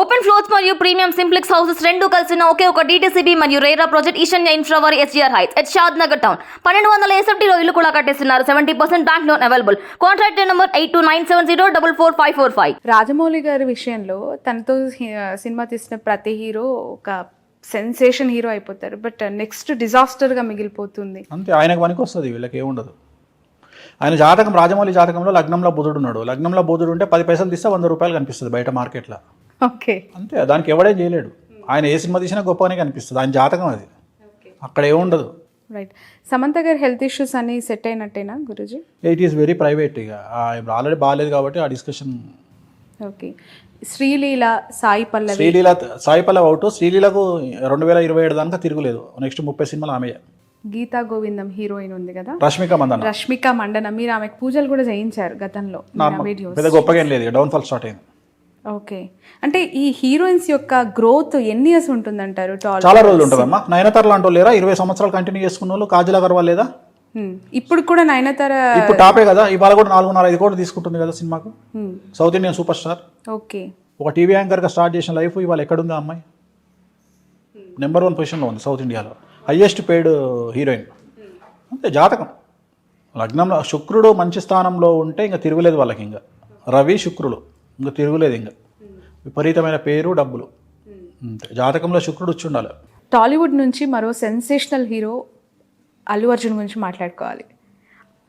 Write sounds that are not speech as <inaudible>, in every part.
Open floors మరియు premium simplex houses రెండు కలిసిన ఒకే ఒక డీటీసీబీ మరియు రేరా ప్రాజెక్ట్ ఈశాన్య ఇన్ఫ్రావర్ SGR heights at Shad Nagar town పన్నెండు వందల ఎస్ఎఫ్టీలో ఇల్లు కూడా కట్టేస్తున్నారు. Seventy percent bank loan available contract number eight two nine seven zero double four five four five Rajamouli గారి విషయంలో తనతో సినిమా తీసిన ప్రతి హీరో ఒక సెన్సేషన్ హీరో అయిపోతారు. బట్ నెక్స్ట్ డిజాస్టర్గా మిగిలిపోతుంది. అంతే ఆయనకు పనికి వస్తుంది వీళ్ళకి ఏముండదు ఆయన జాతకం రాజమౌళి జాతకంలో లగ్నంలో బుధుడు ఉన్నాడు. లగ్నంలో బుధుడు ఉంటే పది పైసలు తీస్తే వంద రూపాయలు కనిపిస్తుంది బయట మార్కెట్లో. ఓకే. అంతే దానికి ఎవడేం చేయలేడు. ఆయన ఏ సినిమా తీసినా గొప్పగానే కనిపిస్తుంది. ఆయన జాతకం అది. అక్కడ ఏముండదు రైట్. సమంత గారి హెల్త్ ఇష్యూస్ అన్ని set అయినట్టేనా Guruji? It is very private ఇక. ఆల్రెడీ బాగాలేదు కాబట్టి ఆ discussion okay. Sreeleela Sai Pallavi. Sreeleela Sai Pallavi out శ్రీలీలకు రెండు వేల ఇరవై ఏడు దాకా తిరుగులేదు. నెక్స్ట్ ముప్పై సినిమాలు ఆమె గీతా గోవిందం హీరోయిన్ ఉంది కదా? రష్మిక మందన. రష్మిక మండన మీరు ఆమెకు పూజలు కూడా చేయించారు గతంలో. వీడియోస్ పెద్ద గొప్పగా ఏం లేదు. డౌన్ ఫాల్ స్టార్ట్ అయింది. ఓకే. అంటే ఈ హీరోయిన్స్ యొక్క గ్రోత్ ఎన్ని ఇయర్స్ ఉంటుందంటారు చాలా రోజులు ఉంటుందమ్మా. నయనతార లాంటి వాళ్ళు లేరా? ఇరవై సంవత్సరాలు కంటిన్యూ చేసుకున్న వాళ్ళు? కాజల్ అగర్వాల్ లేదా. ఇప్పుడు కూడా నయనతార ఇప్పుడు టాపే కదా. ఇవాళ కూడా నాలుగున్నర ఐదు కోట్లు తీసుకుంటుంది కదా సినిమాకు. South Indian super star okay. ఒక టీవీ యాంకర్గా స్టార్ట్ చేసిన లైఫ్ ఇవాళ ఎక్కడుంది అమ్మాయి? నెంబర్ వన్ పొజిషన్లో ఉంది సౌత్ ఇండియాలో. హయ్యెస్ట్ పెయిడ్ హీరోయిన్ అంతే జాతకం. లగ్నంలో శుక్రుడు మంచి స్థానంలో ఉంటే ఇంకా తిరుగులేదు వాళ్ళకి ఇంకా. రవి శుక్రుడు ఇంకా తిరుగులేదు ఇంకా. విపరీతమైన పేరు డబ్బులు. జాతకంలో శుక్రుడు వచ్చి ఉండాలి. టాలీవుడ్ నుంచి మరో సెన్సేషనల్ హీరో అల్లు అర్జున్ గురించి మాట్లాడుకోవాలి.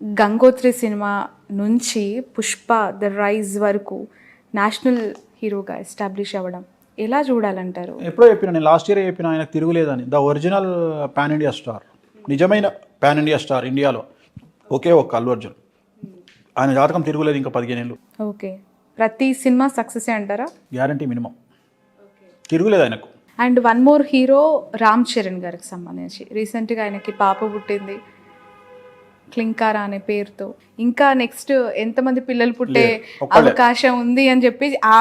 గంగోత్రి సినిమా నుంచి పుష్ప ద రైజ్ వరకు నేషనల్ హీరోగా ఎస్టాబ్లిష్ అవ్వడం ఎలా చూడాలంటారు? ఎప్పుడో చెప్పిన నేను లాస్ట్ ఇయర్ చెప్పిన ఆయనకు తిరుగులేదని. The original pan India star. నిజమైన పాన్ ఇండియా స్టార్ ఇండియాలో ఒకే ఒక్క అల్లు అర్జున్. ఆయన జాతకం తిరుగులేదు ఇంకా పదిహేను ఏళ్ళు. ఓకే. ప్రతి సినిమా సక్సెస్ అంటారా? గ్యారంటీ మినిమం తిరుగులేదు ఆయనకు. And one more hero Ram Charan గారికి సంబంధించి. రీసెంట్గా ఆయనకి పాప పుట్టింది. క్లింకారా అనే పేరుతో. ఇంకా నెక్స్ట్ ఎంతమంది పిల్లలు పుట్టే అవకాశం ఉంది అని చెప్పి ఆ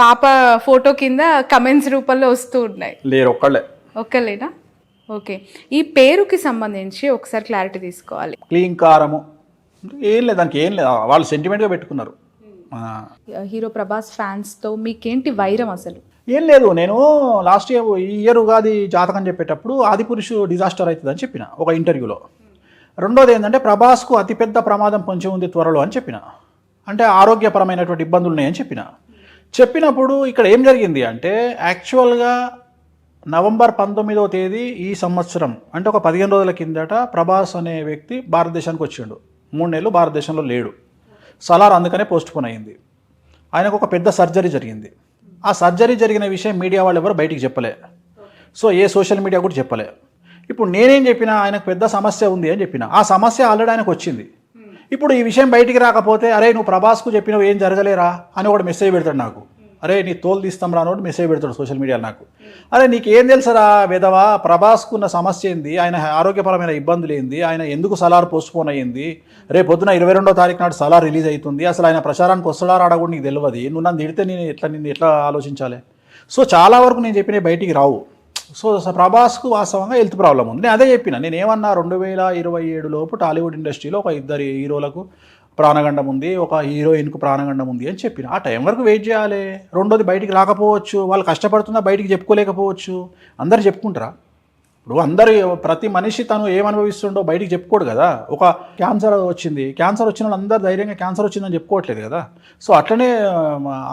పాప ఫోటో కింద కమెంట్స్ రూపంలో వస్తూ ఉన్నాయి. లేరు ఒక్కళ్ళే. ఒక్కలేనా ఓకే ఈ పేరుకి సంబంధించి ఒకసారి క్లారిటీ తీసుకోవాలి. క్లీంకారము ఏం లేదు దానికి ఏం లేదు. వాళ్ళు సెంటిమెంట్గా పెట్టుకున్నారు. హీరో ప్రభాస్ ఫ్యాన్స్తో మీకేంటి వైరం అసలు? ఏం లేదు నేను లాస్ట్ ఇయర్ ఈ ఇయర్ ఉగాది జాతకం చెప్పేటప్పుడు ఆదిపురుషు డిజాస్టర్ అవుతుందని చెప్పిన ఒక ఇంటర్వ్యూలో. రెండోది ఏంటంటే ప్రభాస్కు అతిపెద్ద ప్రమాదం పొంచి ఉంది త్వరలో అని చెప్పిన. అంటే ఆరోగ్యపరమైనటువంటి ఇబ్బందులు ఉన్నాయని చెప్పిన. చెప్పినప్పుడు ఇక్కడ ఏం జరిగింది అంటే యాక్చువల్గా నవంబర్ పంతొమ్మిదవ తేదీ ఈ సంవత్సరం అంటే ఒక పదిహేను రోజుల కిందట ప్రభాస్ అనే వ్యక్తి భారతదేశానికి వచ్చిండు. మూడు నెలలు భారతదేశంలో లేడు. సలార్ అందుకనే పోస్ట్పోన్ అయింది. ఆయనకు ఒక పెద్ద సర్జరీ జరిగింది. ఆ సర్జరీ జరిగిన విషయం మీడియా వాళ్ళు ఎవరు బయటికి చెప్పలే. సో ఏ సోషల్ మీడియా కూడా చెప్పలే. ఇప్పుడు నేనేం చెప్పినా ఆయనకు పెద్ద సమస్య ఉంది అని చెప్పిన ఆ సమస్య ఆల్రెడీ ఆయనకు వచ్చింది. ఇప్పుడు ఈ విషయం బయటికి రాకపోతే అరే నువ్వు ప్రభాస్కు చెప్పినవు ఏం జరగలేరా? అని ఒకటి మెసేజ్ పెడతాడు నాకు. అరే నీ తోలు తీస్తాం రా అని మెసేజ్ పెడతాడు సోషల్ మీడియాలో నాకు. అరే నీకు ఏం తెలుసరా విధవా ప్రభాస్కు ఉన్న సమస్య ఏంది? ఆయన ఆరోగ్యపరమైన ఇబ్బందులు ఏంది? ఆయన ఎందుకు సలార్ పోస్ట్పోన్ అయ్యింది? రేపు పొద్దున ఇరవై రెండో తారీఖు నాడు సలార్ రిలీజ్ అవుతుంది. అసలు ఆయన ప్రచారానికి వస్తాడా రాడా కూడా నీకు తెలియదు నువ్వు నన్ను తిడితే నేను ఎట్లా నిన్ను ఎట్లా ఆలోచించాలి? సో చాలా వరకు నేను చెప్పిన బయటికి రావు. సో ప్రభాస్కు వాస్తవంగా హెల్త్ ప్రాబ్లం ఉంది. నేను అదే చెప్పిన. నేను ఏమన్నా రెండు వేల ఇరవై ఏడు లోపు టాలీవుడ్ ఇండస్ట్రీలో ఒక ఇద్దరు హీరోలకు ప్రాణగండం ఉంది ఒక హీరోయిన్కు ప్రాణగండం ఉంది అని చెప్పిన. ఆ టైం వరకు వెయిట్ చేయాలి. రెండోది బయటికి రాకపోవచ్చు. వాళ్ళు కష్టపడుతున్నా బయటికి చెప్పుకోలేకపోవచ్చు. అందరు చెప్పుకుంటారా? ఇప్పుడు అందరు ప్రతి మనిషి తను ఏమనుభవిస్తుండో బయటికి చెప్పుకోడు కదా. ఒక క్యాన్సర్ వచ్చింది. క్యాన్సర్ వచ్చిన వాళ్ళు అందరు ధైర్యంగా క్యాన్సర్ వచ్చిందని చెప్పుకోవట్లేదు కదా. సో అట్లనే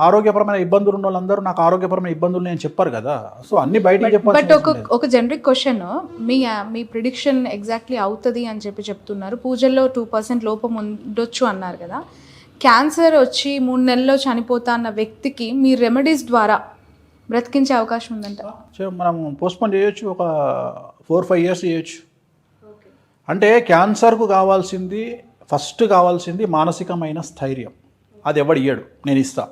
ఆరోగ్యపరమైన ఇబ్బందులు ఉన్న వాళ్ళందరూ నాకు ఆరోగ్యపరమైన ఇబ్బందులు నేను చెప్పారు కదా. సో అన్ని బయటికి బట్ చెప్పాల్సిన ఒక ఒక జనరిక్ క్వశ్చన్ మీ మీ ప్రిడిక్షన్ ఎగ్జాక్ట్లీ అవుతుంది అని చెప్పి చెప్తున్నారు. పూజల్లో టూ పర్సెంట్ లోపం ఉండొచ్చు అన్నారు కదా. క్యాన్సర్ వచ్చి మూడు నెలల్లో చనిపోతా అన్న వ్యక్తికి మీ రెమెడీస్ ద్వారా బ్రతికించే అవకాశం ఉందంట. మనం పోస్ట్పోన్ చేయొచ్చు ఒక ఫోర్ ఫైవ్ ఇయర్స్ చేయొచ్చు. అంటే క్యాన్సర్కు కావాల్సింది ఫస్ట్ కావాల్సింది మానసికమైన స్థైర్యం. అది ఎవడు ఇయ్యడు నేను ఇస్తా.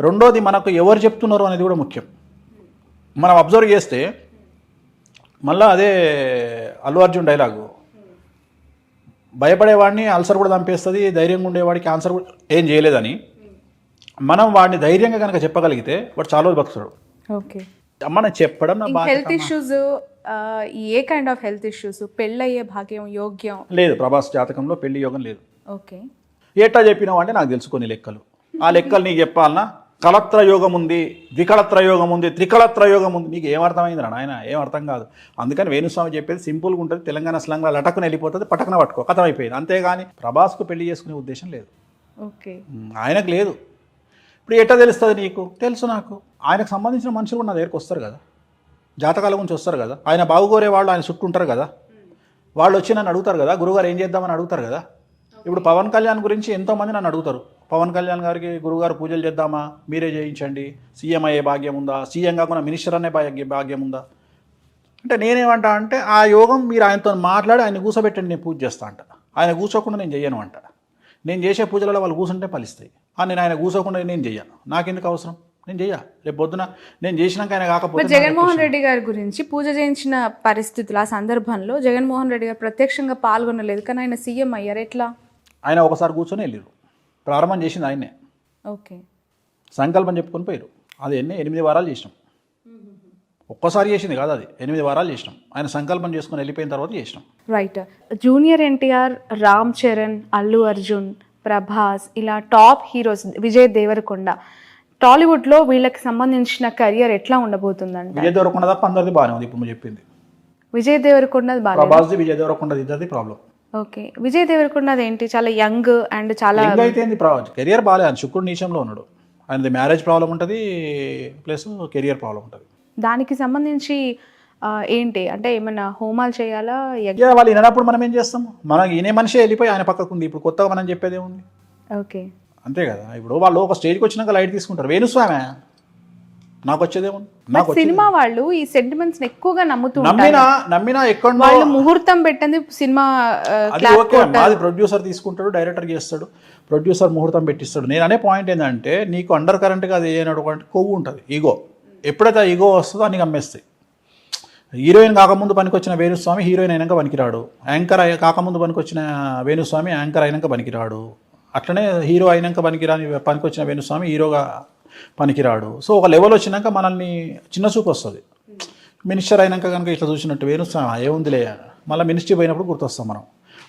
రెండోది మనకు ఎవరు చెప్తున్నారు అనేది కూడా ముఖ్యం. మనం అబ్జర్వ్ చేస్తే మళ్ళీ అదే అల్లు అర్జున్ డైలాగు. భయపడేవాడిని అల్సర్ కూడా చంపేస్తుంది ధైర్యంగా ఉండేవాడి క్యాన్సర్ కూడా ఏం చేయలేదని. మనం వాడిని ధైర్యంగా కనుక చెప్పగలిగితే వాడు చాలా రోజులు బతుకుతాడు. ఓకే. మనం చెప్పడం నా బాధ్యత health issues A kind of health issues పెళ్ళయ్యే భాగ్యం యోగ్యం? లేదు ప్రభాస్ జాతకంలో పెళ్ళి యోగం లేదు. ఓకే. ఏటా చెప్పినావు అంటే నాకు తెలుసు కొన్ని లెక్కలు. ఆ లెక్కలు నీకు చెప్పాలనా? కలత్ర యోగం ఉంది ద్వికళత్ర యోగం ఉంది త్రికళత్ర యోగం ఉంది. నీకు ఏం అర్థమైందిరా నాయన? ఏం అర్థం కాదు. అందుకని వేణుస్వామి చెప్పేది సింపుల్గా ఉంటుంది తెలంగాణ స్లంగా లటకుని వెళ్ళిపోతుంది పటకన పట్టుకో. కథం అయిపోయింది అంతేగాని ప్రభాస్కు పెళ్ళి చేసుకునే ఉద్దేశం లేదు. ఓకే. ఆయనకు లేదు. ఇప్పుడు ఎట్లా తెలుస్తుంది నీకు? తెలుసు నాకు. ఆయనకు సంబంధించిన మనుషులు కూడా నా దగ్గరికి వస్తారు కదా. జాతకాల గురించి వస్తారు కదా. ఆయన బాగుకోరే వాళ్ళు ఆయన చుట్టూ ఉంటారు కదా. వాళ్ళు వచ్చి నన్ను అడుగుతారు కదా గురుగారు ఏం చేద్దామని అడుగుతారు కదా. ఇప్పుడు పవన్ కళ్యాణ్ గురించి ఎంతోమంది నన్ను అడుగుతారు. పవన్ కళ్యాణ్ గారికి గురుగారు పూజలు చేద్దామా? మీరే చేయించండి. సీఎం అయ్యే భాగ్యం ఉందా? సీఎం కాకుండా మినిస్టర్ అనే భాగ్య భాగ్యం ఉందా? అంటే నేనేమంటా అంటే ఆ యోగం మీరు ఆయనతో మాట్లాడి ఆయన కూర్చోబెట్టండి నేను పూజ చేస్తా అంట. ఆయన కూర్చోకుండా నేను చెయ్యను అంట. నేను చేసే పూజలలో వాళ్ళు కూర్చుంటే ఫలిస్తాయి. నేను ఆయన కూర్చోకుండా నేను చెయ్యను నాకెందుకు అవసరం? నేను చెయ్య. రేపు పొద్దున నేను చేసినాక ఆయన కాకపోతే జగన్మోహన్ రెడ్డి గారి గురించి పూజ చేయించిన పరిస్థితులు ఆ సందర్భంలో జగన్మోహన్ రెడ్డి గారు ప్రత్యక్షంగా పాల్గొనలేదు. కానీ ఆయన సీఎం అయ్యారు. ఎట్లా? ఆయన ఒకసారి కూర్చొని వెళ్ళారు. ప్రారంభం చేసింది ఆయనే ఓకే. సంకల్పం చెప్పుకొని పోయారు. అది ఎన్ని? ఎనిమిది వారాలు చేసినాం. ఒక్కసారి చేసింది కాదు అది. ఎనిమిది వారాలు చేసినాం. ఆయన సంకల్పం చేసుకొని వెళ్ళిపోయిన తర్వాత చేసినాం. రైట్ జూనియర్ ఎన్టీఆర్ రామ్ చరణ్ అల్లు అర్జున్ ప్రభాస్ ఇలా టాప్ హీరోస్ విజయ్ దేవరకొండ. టాలీవుడ్లో వీళ్ళకి సంబంధించిన కెరియర్ ఎట్లా ఉండబోతుందండి విజయ్ దేవరకొండ తప్ప అందరిది బాగానే ఉంది ఇప్పుడు చెప్పింది. విజయ్ దేవరకొండది బాగా ప్రభాస్ది విజయ్ దేవరకొండది ఇద్దరిది ప్రాబ్లం ఓకే. విజయ్ దేవరకొండది ఏంటి? చాలా యంగ్ అండ్ చాలా అయితే కెరియర్ బాగాలేదు శుక్రుడు నీచంలో ఉన్నాడు. ఆయనది మ్యారేజ్ ప్రాబ్లం ఉంటుంది ప్లస్ కెరియర్ ప్రాబ్లం ఉంటుంది. దానికి సంబంధించి ఏంటి? అంటే ఏమైనా హోమాలు చేయాలా? యజ్ఞ- వాళ్ళు వినప్పుడు మనం ఏం చేస్తాం? మనం ఈయన మనిషి వెళ్ళిపోయి ఆయన పక్కకు ఉంది. ఇప్పుడు కొత్తగా మనం చెప్పేది ఏముంది? ఓకే. అంతే కదా. ఇప్పుడు వాళ్ళు ఒక స్టేజ్కి వచ్చినాక లైట్ తీసుకుంటారు. వేణుస్వామి నాకు వచ్చేదేముంది నాకు వచ్చేది సినిమా వాళ్ళు ఈ సెంటిమెంట్స్ ఎక్కువగా నమ్ముతూ ఉంటారు. నమ్మినా నమ్మినా ఎక్కడో వాళ్ళు ముహూర్తం పెట్టింది సినిమా ఆ, అది ఓకే మాది ప్రొడ్యూసర్ తీసుకుంటాడు డైరెక్టర్ చేస్తాడు ప్రొడ్యూసర్ ముహూర్తం పెట్టిస్తాడు. నేను అనే పాయింట్ ఏంటంటే నీకు అండర్ కరెంట్గా అది ఏనటువంటి కొవ్వు ఉంటుంది ఈగో ఎప్పుడైతే ఈగో వస్తుందో అన్ని అమ్మేస్తాయి హీరోయిన్ కాకముందు పనికొచ్చిన వేణుస్వామి హీరోయిన్ అయినాక పనికిరాడు. యాంకర్ అయ్య కాకముందు పనికొచ్చిన వేణుస్వామి యాంకర్ అయినాక పనికిరాడు. అట్లనే హీరో అయినాక పనికిరాని పనికొచ్చిన వేణుస్వామి హీరోగా పనికిరాడు. సో ఒక లెవెల్ వచ్చినాక మనల్ని చిన్న చూపు వస్తుంది. మినిస్టర్ అయినాక కనుక ఇట్లా చూసినట్టు వేణుస్వామి ఏముందిలే. మళ్ళీ మినిస్ట్రీ పోయినప్పుడు గుర్తొస్తాం మనం.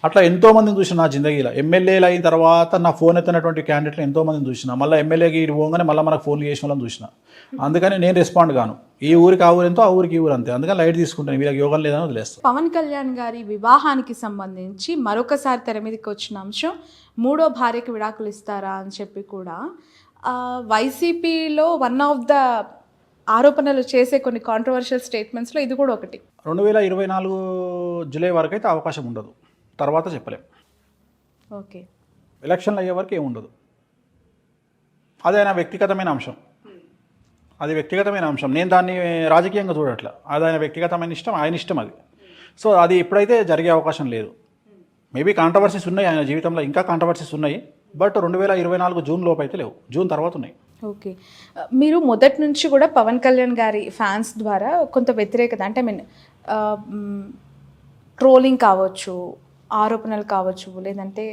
అట్లా ఎంతో మందిని చూసిన నా జిందగీలో. ఎమ్మెల్యేలు అయిన తర్వాత నా ఫోన్ ఎత్తినటువంటి క్యాండిడేట్లు ఎంతో మందిని చూసిన. మళ్ళీ ఎమ్మెల్యేకి పోగానే మళ్ళీ మనకు ఫోన్లు చేసిన వాళ్ళని చూసిన. అందుకని నేను రెస్పాండ్ కాను ఈ ఊరికి ఆ ఊరు ఎంతో ఆ ఊరికి ఈ ఊరు అంతే. అందుకని లైట్ తీసుకుంటాను. వీళ్ళకి యోగం లేదని వదిలేస్తాను పవన్ కళ్యాణ్ గారి వివాహానికి సంబంధించి మరొకసారి తెర మీదకి వచ్చిన అంశం మూడో భార్యకి విడాకులు ఇస్తారా అని చెప్పి కూడా వైసీపీలో వన్ ఆఫ్ ద ఆరోపణలు చేసే కొన్ని కాంట్రవర్షియల్ స్టేట్మెంట్స్లో ఇది కూడా ఒకటి. రెండు వేల ఇరవై నాలుగు జూలై వరకు అయితే అవకాశం ఉండదు. తర్వాత చెప్పలేం. ఓకే. ఎలక్షన్లు అయ్యే వరకు ఏముండదు. అది ఆయన వ్యక్తిగతమైన అంశం. అది వ్యక్తిగతమైన అంశం. నేను దాన్ని రాజకీయంగా చూడట్ల. అది ఆయన వ్యక్తిగతమైన ఇష్టం ఆయన ఇష్టం అది. సో అది ఇప్పుడైతే జరిగే అవకాశం లేదు. మేబీ కాంట్రవర్సీస్ ఉన్నాయి ఆయన జీవితంలో ఇంకా కాంట్రవర్సీస్ ఉన్నాయి. బట్ రెండు వేల ఇరవై నాలుగు జూన్ లోపు అయితే లేవు. జూన్ తర్వాత ఉన్నాయి. ఓకే. మీరు మొదటి నుంచి కూడా పవన్ కళ్యాణ్ గారి ఫ్యాన్స్ ద్వారా కొంత వ్యతిరేకత అంటే ఐ మీన్ ట్రోలింగ్ కావచ్చు ఆరోపణలు కావచ్చు లేదంటే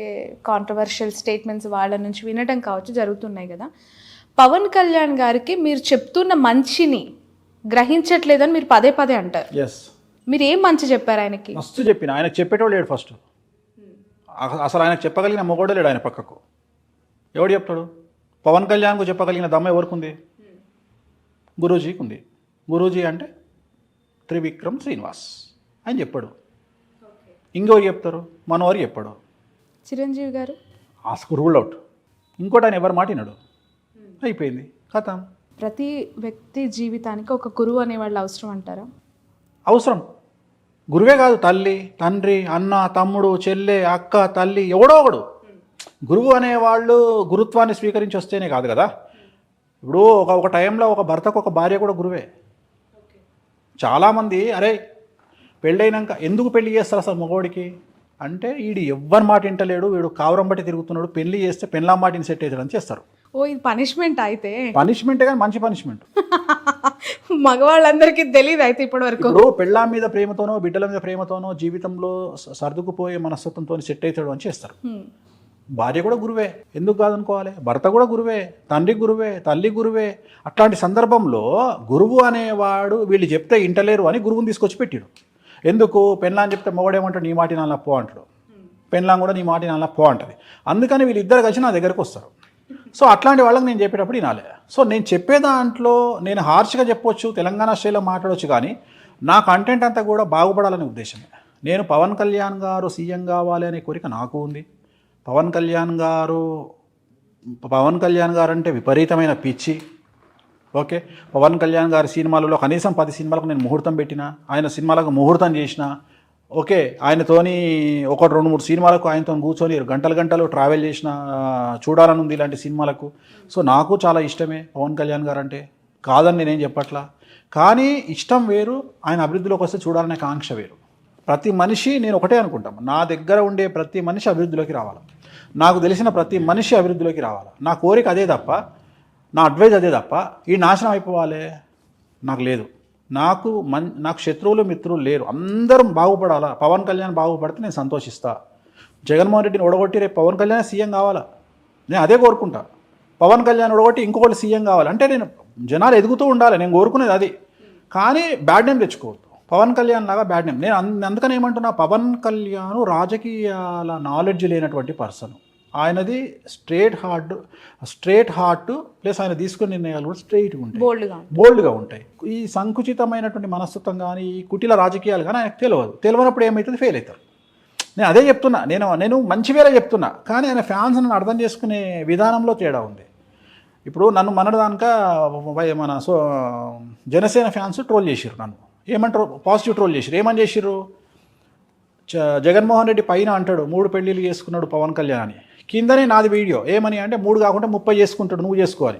కాంట్రవర్షియల్ స్టేట్మెంట్స్ వాళ్ళ నుంచి వినడం కావచ్చు జరుగుతున్నాయి కదా. పవన్ కళ్యాణ్ గారికి మీరు చెప్తున్న మంచిని గ్రహించట్లేదని మీరు పదే పదే అంటారు. ఎస్ మీరు ఏం మంచి చెప్పారు ఆయనకి? మస్తు చెప్పిన. ఆయనకు చెప్పేటోడు లేడు ఫస్ట్. అసలు ఆయనకు చెప్పగలిగిన మొగోడే లేడు ఆయన పక్కకు. ఎవడు చెప్తాడు? పవన్ కళ్యాణ్కు చెప్పగలిగిన దమ్మ ఎవరికి ఉంది గురూజీకి ఉంది గురూజీ అంటే త్రివిక్రమ్ శ్రీనివాస్ ఆయన చెప్పాడు. ఇంకెవరు చెప్తారు? మనవారు చెప్పాడు. చిరంజీవి గారు? ఆస్కు రూల్ అవుట్ ఇంకోటి ఆయన ఎవరు మాటినాడు అయిపోయింది. కథ. ప్రతి వ్యక్తి జీవితానికి ఒక గురువు అనేవాళ్ళు అవసరం అంటారా? అవసరం. గురువే కాదు తల్లి తండ్రి అన్న తమ్ముడు చెల్లె అక్క తల్లి ఎవడో ఒకడు. గురువు అనేవాళ్ళు గురుత్వాన్ని స్వీకరించి వస్తేనే కాదు కదా? ఇప్పుడు ఒక ఒక టైంలో ఒక భర్తకు ఒక భార్య కూడా గురువే. చాలామంది అరే పెళ్ళైనాక ఎందుకు పెళ్ళి చేస్తారు అసలు మగవాడికి? అంటే వీడు ఎవ్వరి మాట వింటలేడు వీడు కావరం బట్టి తిరుగుతున్నాడు పెళ్ళి చేస్తే పెళ్ళాం మాటిని సెట్ అవుతాడని చేస్తారు. ఓ ఇది పనిష్మెంట్ అయితే. పనిష్మెంటే కానీ మంచి పనిష్మెంట్ <laughs> మగవాళ్ళందరికీ తెలియదు అయితే ఇప్పటి వరకు ఇప్పుడు పెళ్ళాం మీద ప్రేమతోనో బిడ్డల మీద ప్రేమతోనో జీవితంలో సర్దుకుపోయే మనస్తత్వంతో సెట్ అవుతాడు అని చేస్తారు. భార్య కూడా గురువే. ఎందుకు కాదనుకోవాలి? భర్త కూడా గురువే. తండ్రి గురువే తల్లి గురువే. అట్లాంటి సందర్భంలో గురువు అనేవాడు వీళ్ళు చెప్తే ఇంటలేరు అని గురువుని తీసుకొచ్చి పెట్టాడు. ఎందుకు? పెన్లాన్ చెప్తే మొగడేమంటాడు? నీ మాటి నాన్న పో అంటాడు. పెళ్ళాం కూడా నీ మాటి నాన్న పో అంటుంది. అందుకని వీళ్ళిద్దరు కలిసి నా దగ్గరకు వస్తారు. సో అట్లాంటి వాళ్ళకి నేను చెప్పేటప్పుడు వినాలి. సో నేను చెప్పే దాంట్లో నేను హార్ష్గా చెప్పొచ్చు తెలంగాణ స్టైల్లో మాట్లాడవచ్చు కానీ నా కంటెంట్ అంతా కూడా బాగుపడాలనే ఉద్దేశమే. నేను పవన్ కళ్యాణ్ గారు సీఎం కావాలి అనే కోరిక నాకు ఉంది. పవన్ కళ్యాణ్ గారు పవన్ కళ్యాణ్ గారు అంటే విపరీతమైన పిచ్చి. ఓకే? పవన్ కళ్యాణ్ గారి సినిమాలలో కనీసం పది సినిమాలకు నేను ముహూర్తం పెట్టిన ఆయన సినిమాలకు ముహూర్తం చేసిన ఓకే? ఆయనతోని ఒకటి రెండు మూడు సినిమాలకు ఆయనతో కూర్చొని గంటలు గంటలు ట్రావెల్ చేసిన చూడాలని ఉంది ఇలాంటి సినిమాలకు. సో నాకు చాలా ఇష్టమే పవన్ కళ్యాణ్ గారు అంటే. కాదని నేనేం చెప్పట్లా? కానీ ఇష్టం వేరు ఆయన అభివృద్ధిలోకి వస్తే చూడాలనే కాంక్ష వేరు. ప్రతి మనిషి నేను ఒకటే అనుకుంటాను నా దగ్గర ఉండే ప్రతి మనిషి అభివృద్ధిలోకి రావాలి. నాకు తెలిసిన ప్రతి మనిషి అభివృద్ధిలోకి రావాలి. నా కోరిక అదే తప్ప నా అడ్వైజ్ అదే తప్ప ఈ నాశనం అయిపోవాలి? నాకు లేదు. నాకు మన్ నాకు శత్రువులు మిత్రులు లేరు. అందరం బాగుపడాలా? పవన్ కళ్యాణ్ బాగుపడితే నేను సంతోషిస్తా. జగన్మోహన్ రెడ్డిని ఓడగొట్టి రేపు పవన్ కళ్యాణ్ సీఎం కావాలా? నేను అదే కోరుకుంటా. పవన్ కళ్యాణ్ ఓడగొట్టి ఇంకొకటి సీఎం కావాలి. అంటే నేను జనాలు ఎదుగుతూ ఉండాలి. నేను కోరుకునేది అది. కానీ బ్యాడ్ నేమ్ తెచ్చుకోవద్దు. పవన్ కళ్యాణ్ లాగా బ్యాడ్ నేమ్. నేను అందుకని ఏమంటున్నా? పవన్ కళ్యాణ్ రాజకీయాల నాలెడ్జ్ లేనటువంటి పర్సన్. ఆయనది straight heart straight heart plus ఆయన తీసుకునే నిర్ణయాలు కూడా స్ట్రైట్గా ఉంటాయి. బోల్డ్గా బోల్డ్గా ఉంటాయి. ఈ సంకుచితమైనటువంటి మనస్తత్వం కానీ ఈ కుటిల రాజకీయాలు కానీ ఆయనకు తెలియదు తెలియనప్పుడు ఏమవుతుంది ఫెయిల్ అవుతారు నేను అదే చెప్తున్నా. నేను నేను మంచి వేరే చెప్తున్నా. కానీ ఆయన ఫ్యాన్స్ నన్ను అర్థం చేసుకునే విధానంలో తేడా ఉంది. ఇప్పుడు నన్ను మనదానిక వై- మన సో జనసేన ఫ్యాన్స్ ట్రోల్ చేసిర్రు నన్ను. ఏమంటారు? పాజిటివ్ ట్రోల్ చేసిర్రు. ఏమని చేసిర్రు? చ- జగన్మోహన్ రెడ్డి పైన అంటాడు మూడు పెళ్ళిళ్ళు చేసుకున్నాడు పవన్ కళ్యాణ్ అని. కిందనే నాది వీడియో. ఏమని అంటే మూడు కాకుండా ముప్పై చేసుకుంటాడు నువ్వు చేసుకోవాలి.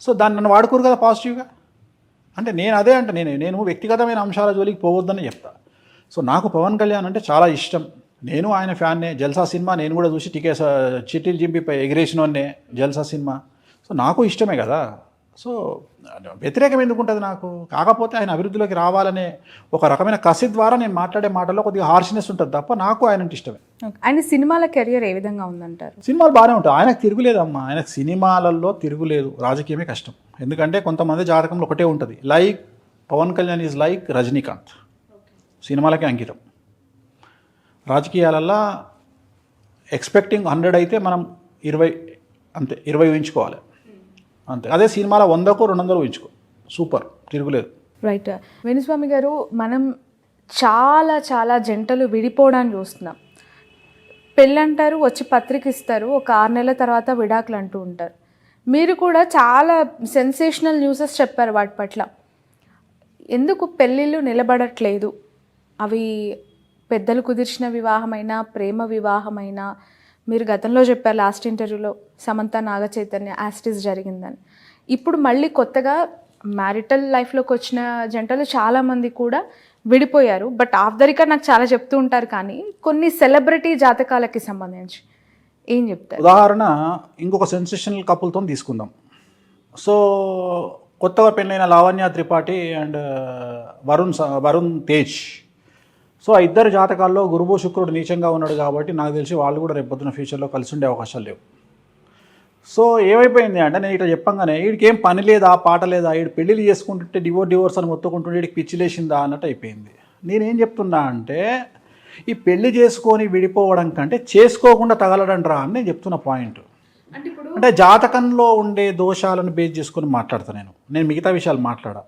సో దాన్ని నన్ను వాడుకోరు కదా పాజిటివ్గా? అంటే నేను అదే అంటే నేను నేను వ్యక్తిగతమైన అంశాల జోలికి పోవద్దని చెప్తా. సో నాకు పవన్ కళ్యాణ్ అంటే చాలా ఇష్టం. నేను ఆయన ఫ్యాన్నే జల్సా సినిమా నేను కూడా చూసి టికెట్స్ చిట్టీలు చింపిపై ఎగిరేసినోన్నే జల్సా సినిమా. సో నాకు ఇష్టమే కదా. సో వ్యతిరేకం ఎందుకు ఉంటుంది నాకు? కాకపోతే ఆయన అభివృద్ధిలోకి రావాలనే ఒక రకమైన కసి ద్వారా నేను మాట్లాడే మాటల్లో కొద్దిగా హార్ష్నెస్ ఉంటుంది తప్ప నాకు ఆయన అంటే ఇష్టమే ఆయన సినిమాల కెరియర్ ఏ విధంగా ఉందంటారు? సినిమాలు బాగానే ఉంటాయి. ఆయనకు తిరుగులేదమ్మా. ఆయనకు సినిమాలలో తిరుగులేదు. రాజకీయమే కష్టం. ఎందుకంటే కొంతమంది జాతకంలో ఒకటే ఉంటుంది. Like Pawan Kalyan is like Rajinikanth. సినిమాలకే అంకితం. రాజకీయాలల్లో ఎక్స్పెక్టింగ్ హండ్రెడ్ అయితే మనం ఇరవై అంతే ఇరవై ఊహించుకోవాలి. అంతే. అదే సినిమాలో వందకు రెండు వందలు ఇచ్చుకో సూపర్. తిరుగులేదు. రైట్. వేణుస్వామి గారు మనం చాలా చాలా జంటలు విడిపోవడానికి చూస్తున్నాం. పెళ్ళంటారు వచ్చి పత్రిక ఇస్తారు ఒక ఆరు నెలల తర్వాత విడాకులు అంటూ ఉంటారు. మీరు కూడా చాలా సెన్సేషనల్ న్యూసెస్ చెప్పారు వాటి పట్ల. ఎందుకు పెళ్ళిళ్ళు నిలబడట్లేదు? అవి పెద్దలు కుదిర్చిన వివాహమైనా ప్రేమ వివాహమైనా మీరు గతంలో చెప్పారు లాస్ట్ ఇంటర్వ్యూలో సమంత నాగ చైతన్య యాస్టిస్ జరిగిందని. ఇప్పుడు మళ్ళీ కొత్తగా మ్యారిటల్ లైఫ్లోకి వచ్చిన జంటలు చాలామంది కూడా విడిపోయారు. బట్ ఆఫ్ ద రికార్డ్ నాకు చాలా చెప్తూ ఉంటారు కానీ కొన్ని సెలబ్రిటీ జాతకాలకి సంబంధించి ఏం చెప్తారు? ఉదాహరణ ఇంకొక సెన్సేషనల్ కపుల్తో తీసుకుందాం. సో కొత్తగా పెళ్ళైన లావణ్య త్రిపాఠి అండ్ uh, వరుణ్ స- వరుణ్ తేజ్. సో ఆ ఇద్దరు జాతకాల్లో గురువు శుక్రుడు నీచంగా ఉన్నాడు కాబట్టి నాకు తెలిసి వాళ్ళు కూడా రేపొద్దున ఫ్యూచర్లో కలిసి ఉండే అవకాశాలు లేవు. సో ఏమైపోయింది అంటే నేను ఇట్లా చెప్పంగానే వీడికి ఏం పని లేదా పాట లేదా వీడు పెళ్ళిళ్ళు చేసుకుంటుంటే డివోర్ డివోర్స్ అని మొత్తుకుంటుంటే వీడికి పిచ్చి లేచిందా అన్నట్టు అయిపోయింది. నేనేం చెప్తున్నా అంటే ఈ పెళ్ళి చేసుకొని విడిపోవడం కంటే చేసుకోకుండా తగలడం రా అని నేను చెప్తున్న పాయింట్ అంటే జాతకంలో ఉండే దోషాలను బేస్ చేసుకొని మాట్లాడతాను నేను. నేను మిగతా విషయాలు మాట్లాడా.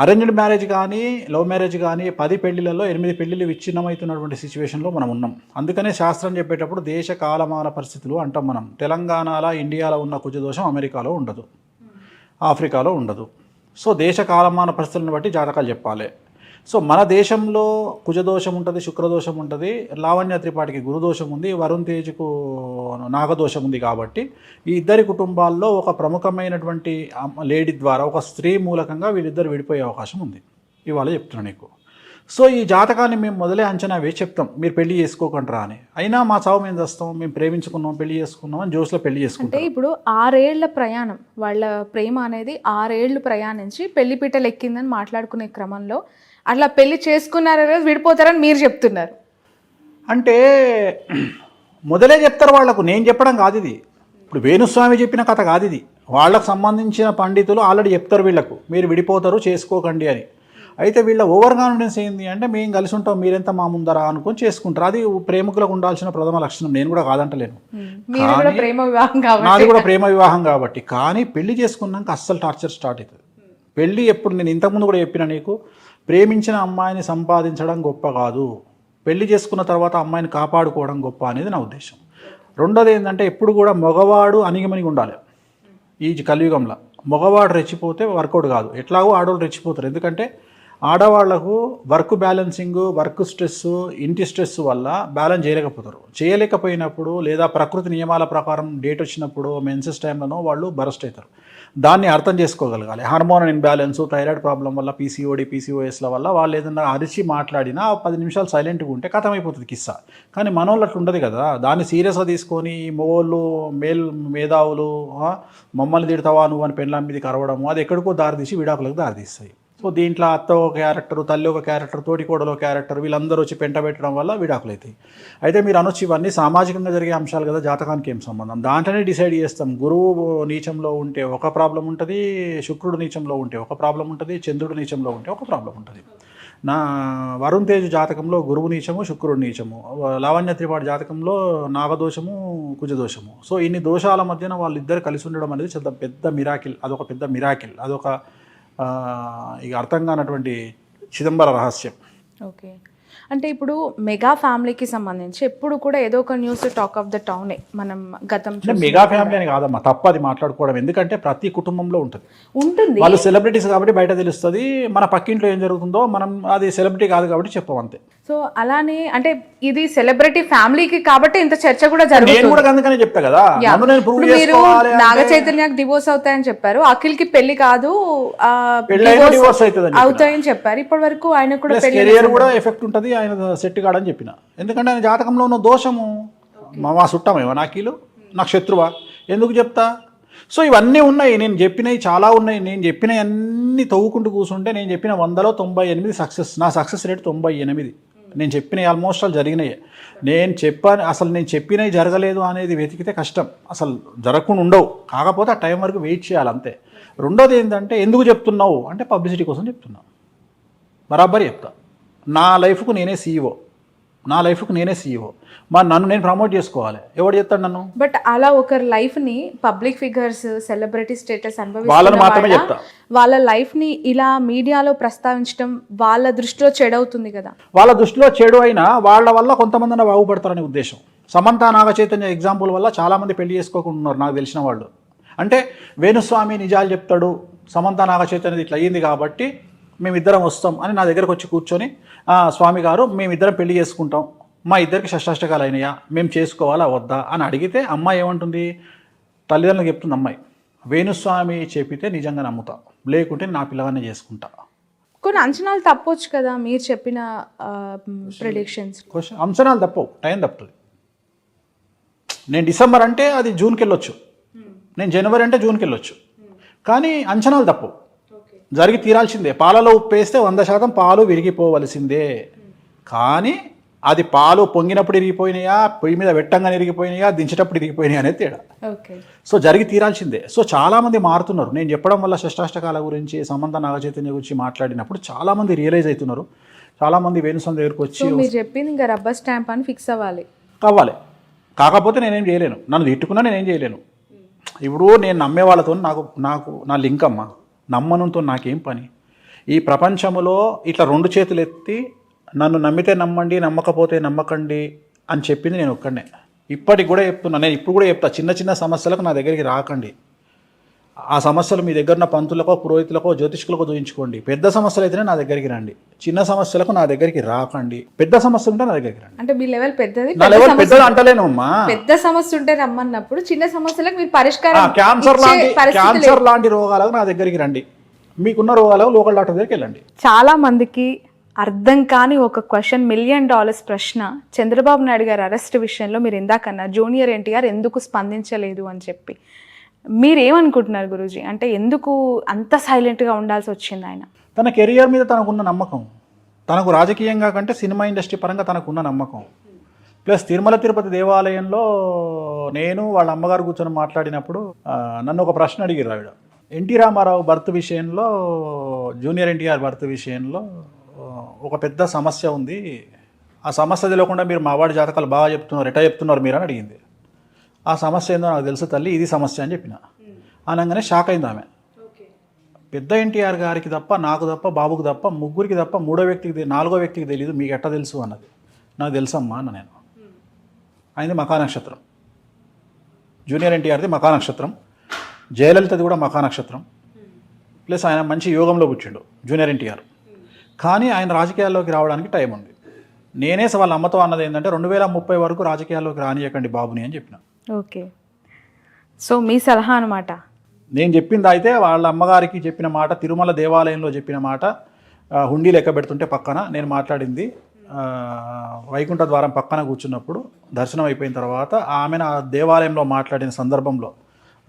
అరేంజ్డ్ మ్యారేజ్ కానీ లవ్ మ్యారేజ్ కానీ పది పెళ్ళిలలో ఎనిమిది పెళ్ళిలు విచ్ఛిన్నమవుతున్నటువంటి సిచ్యువేషన్లో మనం ఉన్నాం. అందుకనే శాస్త్రం చెప్పేటప్పుడు దేశ కాలమాన పరిస్థితులు అంటాం మనం. తెలంగాణలో ఇండియాలో ఉన్న కుజదోషం అమెరికాలో ఉండదు. ఆఫ్రికాలో ఉండదు. సో దేశ కాలమాన పరిస్థితులను బట్టి జాతకాలు చెప్పాలి. సో మన దేశంలో కుజదోషం ఉంటుంది శుక్రదోషం ఉంటుంది లావణ్య త్రిపాఠికి గురుదోషం ఉంది వరుణ్ తేజ్కు నాగదోషం ఉంది కాబట్టి ఈ ఇద్దరి కుటుంబాల్లో ఒక ప్రముఖమైనటువంటి లేడీ ద్వారా ఒక స్త్రీ మూలకంగా వీళ్ళిద్దరు విడిపోయే అవకాశం ఉంది. ఇవాళ చెప్తున్నా నీకు. సో ఈ జాతకాన్ని మేము మొదలే అంచనా వేసి చెప్తాం. మీరు పెళ్ళి చేసుకోకుండా అని. అయినా మా చావు మేము చేస్తాం మేము ప్రేమించుకున్నాం పెళ్ళి చేసుకున్నాం అని జోస్లో పెళ్ళి చేసుకుంటాం అంటే ఇప్పుడు ఆరేళ్ళ ప్రయాణం వాళ్ళ ప్రేమ అనేది ఆరేళ్ళు ప్రయాణించి పెళ్ళిపీటలు ఎక్కిందని మాట్లాడుకునే క్రమంలో అట్లా పెళ్ళి చేసుకున్నారో విడిపోతారని మీరు చెప్తున్నారు. అంటే మొదలే చెప్తారు వాళ్ళకు. నేను చెప్పడం కాదు ఇది. ఇప్పుడు వేణుస్వామి చెప్పిన కథ కాదు ఇది. వాళ్ళకు సంబంధించిన పండితులు ఆల్రెడీ చెప్తారు వీళ్ళకు మీరు విడిపోతారు చేసుకోకండి అని. అయితే వీళ్ళ ఓవర్ కాన్ఫిడెన్స్ ఏంది అంటే మేము కలిసి ఉంటాం మీరెంత మా ముందరా అనుకొని చేసుకుంటారు. అది ప్రేమికులకు ఉండాల్సిన ప్రథమ లక్షణం. నేను కూడా కాదంటలేను. నాది కూడా ప్రేమ వివాహం కాబట్టి. కానీ పెళ్ళి చేసుకున్నాక అస్సలు టార్చర్ స్టార్ట్ అవుతుంది పెళ్ళి ఎప్పుడు నేను ఇంతకుముందు కూడా చెప్పిన నీకు ప్రేమించిన అమ్మాయిని సంపాదించడం గొప్ప కాదు. పెళ్ళి చేసుకున్న తర్వాత అమ్మాయిని కాపాడుకోవడం గొప్ప అనేది నా ఉద్దేశం. రెండోది ఏంటంటే ఎప్పుడు కూడా మగవాడు అనిగమనిగి ఉండాలి. ఈ కలియుగంలో మగవాడు రెచ్చిపోతే వర్కౌట్ కాదు. ఎట్లాగో ఆడవాళ్ళు రెచ్చిపోతారు. ఎందుకంటే ఆడవాళ్ళకు వర్క్ బ్యాలెన్సింగ్ వర్క్ స్ట్రెస్ ఇంటి స్ట్రెస్ వల్ల బ్యాలెన్స్ చేయలేకపోతారు. చేయలేకపోయినప్పుడు లేదా ప్రకృతి నియమాల ప్రకారం డేట్ వచ్చినప్పుడు మెన్సెస్ టైంలోనో వాళ్ళు బరస్ట్ అవుతారు. దాన్ని అర్థం చేసుకోగలగాలి. హార్మోన్ ఇన్బ్యాలెన్స్ థైరాయిడ్ ప్రాబ్లం వల్ల పీసీఓడి పీసీఓఎస్ల వల్ల వాళ్ళు ఏదైనా అరిచి మాట్లాడినా ఆ పది నిమిషాలు సైలెంట్గా ఉంటే కథమైపోతుంది కిస్సా. కానీ మనోళ్ళు అట్లా ఉండదు కదా. దాన్ని సీరియస్గా తీసుకొని మొగోళ్ళు మేల్ మేధావులు మమ్మల్ని తిడతావా నువ్వు అని పెళ్ళాం మీదకి అరవడము అది ఎక్కడికో దారితీసి విడాకులకు దారితీస్తాయి సో దీంట్లో అత్త ఒక క్యారెక్టర్ తల్లి ఒక క్యారెక్టర్ తోటికోడలో క్యారెక్టర్ వీళ్ళందరూ వచ్చి పెంట పెట్టడం వల్ల విడాకులు అవుతాయి. అయితే మీరు అనొచ్చు ఇవన్నీ సామాజికంగా జరిగే అంశాలు కదా జాతకానికి ఏం సంబంధం? దాంట్లోనే డిసైడ్ చేస్తాం. గురువు నీచంలో ఉంటే ఒక ప్రాబ్లం ఉంటుంది శుక్రుడు నీచంలో ఉంటే ఒక ప్రాబ్లం ఉంటుంది చంద్రుడు నీచంలో ఉంటే ఒక ప్రాబ్లం ఉంటుంది. నా వరుణ్ తేజ్ జాతకంలో గురువు నీచము శుక్రుడు నీచము. లావణ్య త్రిపాఠి జాతకంలో నాగదోషము కుజదోషము. సో ఇన్ని దోషాల మధ్యన వాళ్ళిద్దరు కలిసి ఉండడం అనేది చాలా పెద్ద మిరాకిల్ అదొక పెద్ద మిరాకిల్ అదొక ఇక అర్థం కానటువంటి చిదంబర రహస్యం. ఓకే. అంటే ఇప్పుడు మెగా ఫ్యామిలీకి సంబంధించి ఎప్పుడు కూడా ఏదో ఒక న్యూస్ టాక్ ఆఫ్ ద టౌనే మనం గతం మెగా ఫ్యామిలీ అని కాదమ్మా తప్ప అది మాట్లాడుకోవడం. ఎందుకంటే ప్రతి కుటుంబంలో ఉంటుంది. ఉంటుంది. వాళ్ళు సెలబ్రిటీస్ కాబట్టి బయట తెలుస్తుంది మన పక్కింట్లో ఏం జరుగుతుందో మనం అది సెలబ్రిటీ కాదు కాబట్టి చెప్పం అంతే. సో అలానే అంటే ఇది సెలబ్రిటీ ఫ్యామిలీకి కాబట్టి ఇంత చర్చ కూడా జరుగుతుంది. కూడా అందుకనే చెప్తా కదా. మీరు చేసుకోవాలి నాగ చైతన్యకి డివోర్స్ అవుతాయని చెప్పారు. అఖిల్కి పెళ్ళి కాదు. అవుతాయని చెప్పారు. ఇప్పటి వరకు ఆయన కూడా కెరియర్ కూడా ఎఫెక్ట్ ఉంటుంది ఆయన సెట్ కాడని చెప్పిన. ఎందుకంటే ఆయన జాతకంలో ఉన్న దోషము మా మా చుట్టమేమో నాకీలు నాకు శత్రువా? ఎందుకు చెప్తా? సో ఇవన్నీ ఉన్నాయి నేను చెప్పినవి చాలా ఉన్నాయి నేను చెప్పినవి అన్నీ తవ్వుకుంటూ కూర్చుంటే నేను చెప్పిన వందలో తొంభై ఎనిమిది సక్సెస్ నా సక్సెస్ రేట్ తొంభై ఎనిమిది. నేను చెప్పినవి ఆల్మోస్ట్ ఆల్ జరిగినాయి. నేను చెప్పాను అసలు నేను చెప్పినవి జరగలేదు అనేది వెతికితే కష్టం. అసలు జరగకుండా ఉండవు. కాకపోతే ఆ టైం వరకు వెయిట్ చేయాలి అంతే. రెండోది ఏంటంటే ఎందుకు చెప్తున్నావు? అంటే పబ్లిసిటీ కోసం చెప్తున్నావు బరాబర్ చెప్తా. నా లైఫ్కు నేనే సీఈఓ నా లైఫ్కు నేనే సీఈఓ మరి నన్ను నేను ప్రమోట్ చేసుకోవాలి. ఎవడు చెప్తాడు నన్ను? బట్ అలా ఒకరి లైఫ్ని పబ్లిక్ ఫిగర్స్ సెలబ్రిటీ స్టేటస్ వాళ్ళని మాత్రమే చెప్తా. వాళ్ళ లైఫ్ని ఇలా మీడియాలో ప్రస్తావించడం వాళ్ళ దృష్టిలో చెడవుతుంది కదా. వాళ్ళ దృష్టిలో చెడు అయినా వాళ్ళ వల్ల కొంతమంది బాగుపడతారనే ఉద్దేశం. సమంత నాగ చైతన్య ఎగ్జాంపుల్ వల్ల చాలామంది పెళ్ళి చేసుకోకుండా ఉన్నారు నాకు తెలిసిన వాళ్ళు. అంటే వేణుస్వామి నిజాలు చెప్తాడు సమంత నాగ చైతన్యది ఇట్లా అయ్యింది కాబట్టి మేమిద్దరం వస్తాం అని నా దగ్గరకు వచ్చి కూర్చొని "ఆ, స్వామి గారు మేమిద్దరం పెళ్ళి చేసుకుంటాం. మా ఇద్దరికి షష్టాష్టకాలు అయినాయా మేము చేసుకోవాలా వద్దా? అని అడిగితే అమ్మాయి ఏమంటుంది? తల్లిదండ్రులకు చెప్తుంది అమ్మాయి. వేణుస్వామి చెప్పితే నిజంగా నమ్ముతా. లేకుంటే నా పిల్లగానే చేసుకుంటా. కొన్ని అంచనాలు తప్పొచ్చు కదా మీరు చెప్పిన ప్రిడిక్షన్స్ క్వశ్చన్ అంచనాలు తప్పవు. టైం తప్పుతుంది. నేను డిసెంబర్ అంటే అది జూన్కి వెళ్ళొచ్చు నేను జనవరి అంటే జూన్కి వెళ్ళొచ్చు కానీ అంచనాలు తప్పవు. జరిగి తీరాల్సిందే. పాలలో ఉప్పు వేస్తే వంద శాతం పాలు విరిగిపోవలసిందే. కానీ అది పాలు పొంగినప్పుడు ఇరిగిపోయినాయా పొయ్యి మీద వెట్టంగా ఇరిగిపోయినాయా దించేటప్పుడు ఇరిగిపోయినాయా అనేది తేడా. సో జరిగి తీరాల్సిందే. సో చాలామంది మారుతున్నారు. నేను చెప్పడం వల్ల షష్టాష్టకాల గురించి సంబంధ నాగచైతన్య గురించి మాట్లాడినప్పుడు చాలామంది రియలైజ్ అవుతున్నారు. చాలామంది వేణుస్వామి దగ్గరకు వచ్చి మీరు చెప్పింది ఇంకా రబ్బర్ స్టాంప్ అని ఫిక్స్ అవ్వాలి. కావాలి కాకపోతే నేనేం చేయలేను. నన్ను తిట్టుకున్నా నేనేం చేయలేను. ఇప్పుడు నేను నమ్మే వాళ్ళతో నాకు నాకు నా లింక్ అమ్మ నమ్మనంతో నాకేం పని? ఈ ప్రపంచంలో ఇట్లా రెండు చేతులు ఎత్తి నన్ను నమ్మితే నమ్మండి నమ్మకపోతే నమ్మకండి అని చెప్పింది నేను ఒక్కడనే. ఇప్పటికి కూడా చెప్తున్నా. నేను ఇప్పుడు కూడా చెప్తా. చిన్న చిన్న సమస్యలకు నా దగ్గరికి రాకండి. ఆ సమస్యలు మీ దగ్గర ఉన్న పంతులకో పురోహితులకో జ్యోతిష్కులకో చూపించుకోండి పెద్ద సమస్యలు అయితేనే నా దగ్గరికి రండి. చిన్న సమస్యలకు నా దగ్గరికి రాకండి. పెద్ద సమస్య ఉంటే నా దగ్గరికి రండి. అంటే మీ లెవెల్ పెద్దది నా పెద్ద లెవెల్ సమస్య- పెద్దది అంటలేను అమ్మా పెద్ద సమస్య ఉంటే రమ్మన్నప్పుడు చిన్న సమస్యలకు మీరు పరిష్కారం క్యాన్సర్ లాంటి. క్యాన్సర్ లాంటి రోగాలకు నా దగ్గరికి రండి. మీకున్న రోగాలకు లోకల్ డాక్టర్ దగ్గరికి వెళ్ళండి. చాలా మందికి అర్థం కాని ఒక క్వశ్చన్ మిలియన్ డాలర్స్ ప్రశ్న చంద్రబాబు నాయుడు గారి అరెస్ట్ విషయంలో మీరు ఇందాకన్నా జూనియర్ ఎన్టీఆర్ ఎందుకు స్పందించలేదు అని చెప్పి. మీరేమనుకుంటున్నారు గురూజీ? అంటే ఎందుకు అంత సైలెంట్గా ఉండాల్సి వచ్చింది ఆయన? తన కెరియర్ మీద తనకున్న నమ్మకం తనకు రాజకీయంగా కంటే సినిమా ఇండస్ట్రీ పరంగా తనకున్న నమ్మకం. ప్లస్ తిరుమల తిరుపతి దేవాలయంలో నేను వాళ్ళ అమ్మగారు కూర్చొని మాట్లాడినప్పుడు నన్ను ఒక ప్రశ్న అడిగారు ఆవిడ. ఎన్టీ రామారావు బర్త్ విషయంలో జూనియర్ ఎన్టీఆర్ బర్త్ విషయంలో ఒక పెద్ద సమస్య ఉంది. ఆ సమస్య తెలియకుండా మీరు మావాడి జాతకాలు బాగా చెప్తున్నారు ఎటా చెప్తున్నారు మీరు అని అడిగింది. ఆ సమస్య ఏందో నాకు తెలుసు తల్లి ఇది సమస్య అని చెప్పిన. అనగానే షాక్ అయింది ఆమె. పెద్ద ఎన్టీఆర్ గారికి తప్ప నాకు తప్ప బాబుకి తప్ప ముగ్గురికి తప్ప మూడో వ్యక్తికి నాలుగో వ్యక్తికి తెలియదు మీకు ఎట్ట తెలుసు అన్నది. నాకు తెలుసమ్మా అన్న నేను. అయింది మకా నక్షత్రం. జూనియర్ ఎన్టీఆర్ది మకా నక్షత్రం. జయలలితది కూడా మకా నక్షత్రం. ప్లస్ ఆయన మంచి యోగంలో కూర్చుండు జూనియర్ ఎన్టీఆర్. కానీ ఆయన రాజకీయాల్లోకి రావడానికి టైం ఉంది. నేనే వాళ్ళ అమ్మతో అన్నది ఏంటంటే రెండు వేల ముప్పై వరకు రాజకీయాల్లోకి రానియకండి బాబుని అని చెప్పిన. ఓకే. సో మీ సలహా అనమాట నేను చెప్పింది అయితే వాళ్ళ అమ్మగారికి చెప్పిన మాట తిరుమల దేవాలయంలో చెప్పిన మాట హుండీ లెక్క పెడుతుంటే పక్కన నేను మాట్లాడింది. వైకుంఠ ద్వారం పక్కన కూర్చున్నప్పుడు దర్శనం అయిపోయిన తర్వాత ఆమె నా దేవాలయంలో మాట్లాడిన సందర్భంలో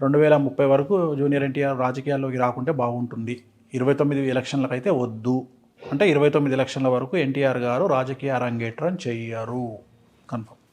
రెండు వేల ముప్పై వరకు జూనియర్ ఎన్టీఆర్ రాజకీయాల్లోకి రాకుంటే బాగుంటుంది. ఇరవై తొమ్మిది ఎలక్షన్లకు అయితే వద్దు. అంటే ఇరవై తొమ్మిది ఎలక్షన్ల వరకు ఎన్టీఆర్ గారు రాజకీయ అరంగేట్రం చెయ్యరు. కన్ఫర్మ్.